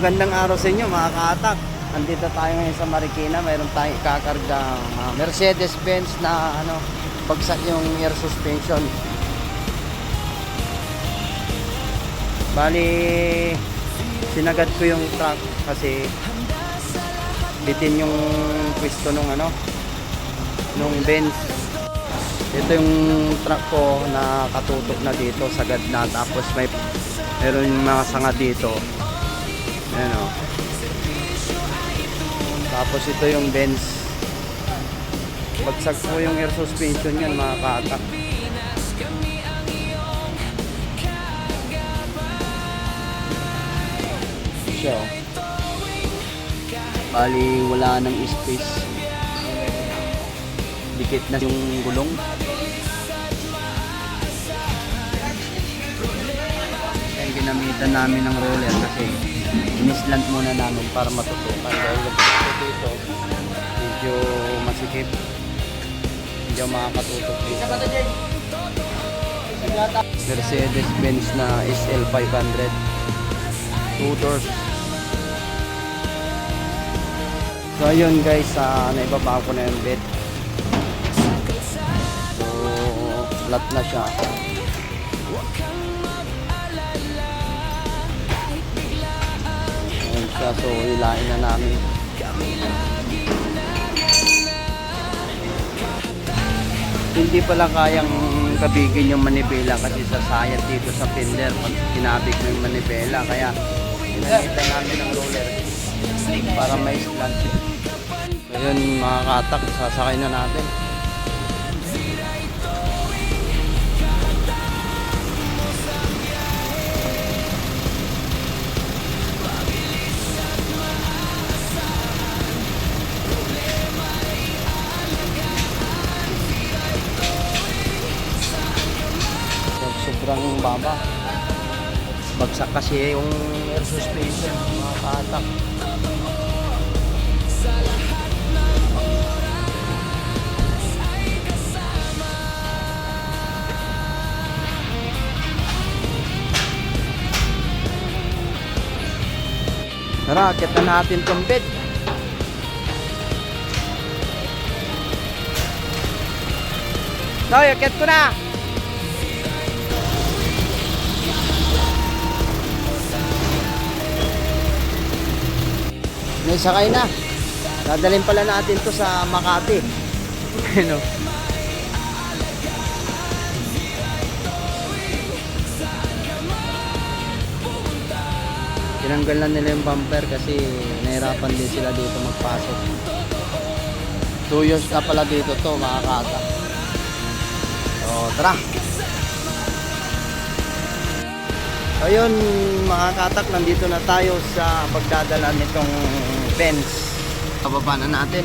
Gandang araw sa inyo mga kaatak. Andito tayo ngayon sa Marikina. Mayroon tayong ikakarga ah, Mercedes-Benz na ano, bagsak yung air suspension. Bali, sinagad ko yung truck kasi bitin yung pwesto nung ano, nung Benz. Ito yung truck ko na katutok na dito, sagad na. Tapos may meron yung mga sanga dito. Ayan o. Tapos ito yung Benz. Bagsak po yung air suspension yan mga kaatak. Siya o. Bali wala nang space. Dikit na yung gulong. Kaya ginamitan namin ng roller kasi inislant muna namin para matutukan. Dahil ito dito medyo masikip. Ako makakatutok dito. Mercedes-Benz na SL 500 two doors. So ayun guys uh, naibaba ko na yung bed. So flat na siya siya, so hilain na namin. Hindi pala kayang kabigin yung manibela kasi sasayat dito sa fender pag kinabig mo yung manibela. Kaya ginamitan namin ng roller para may slant. So yun mga katak, sasakay na natin. Sobrang baba. Bagsak kasi yung air suspension, mga katak. Tara, akit na natin tong bed. Noy, akit ko na! Naisakay na. Dadalhin pala natin to sa Makati. Ano? Tinanggal na nila yung bumper kasi nahirapan din sila dito magpasok. 2 years na pala dito to mga kata. So tara! Ayun mga katak, nandito na tayo sa pagdadala nitong Benz. Pababa na natin.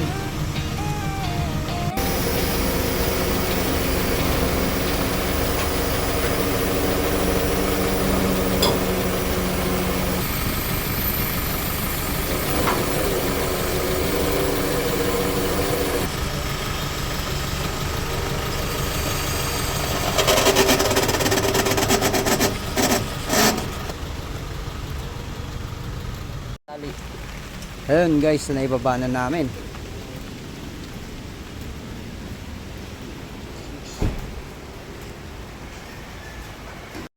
Ayun guys, naibaba na namin.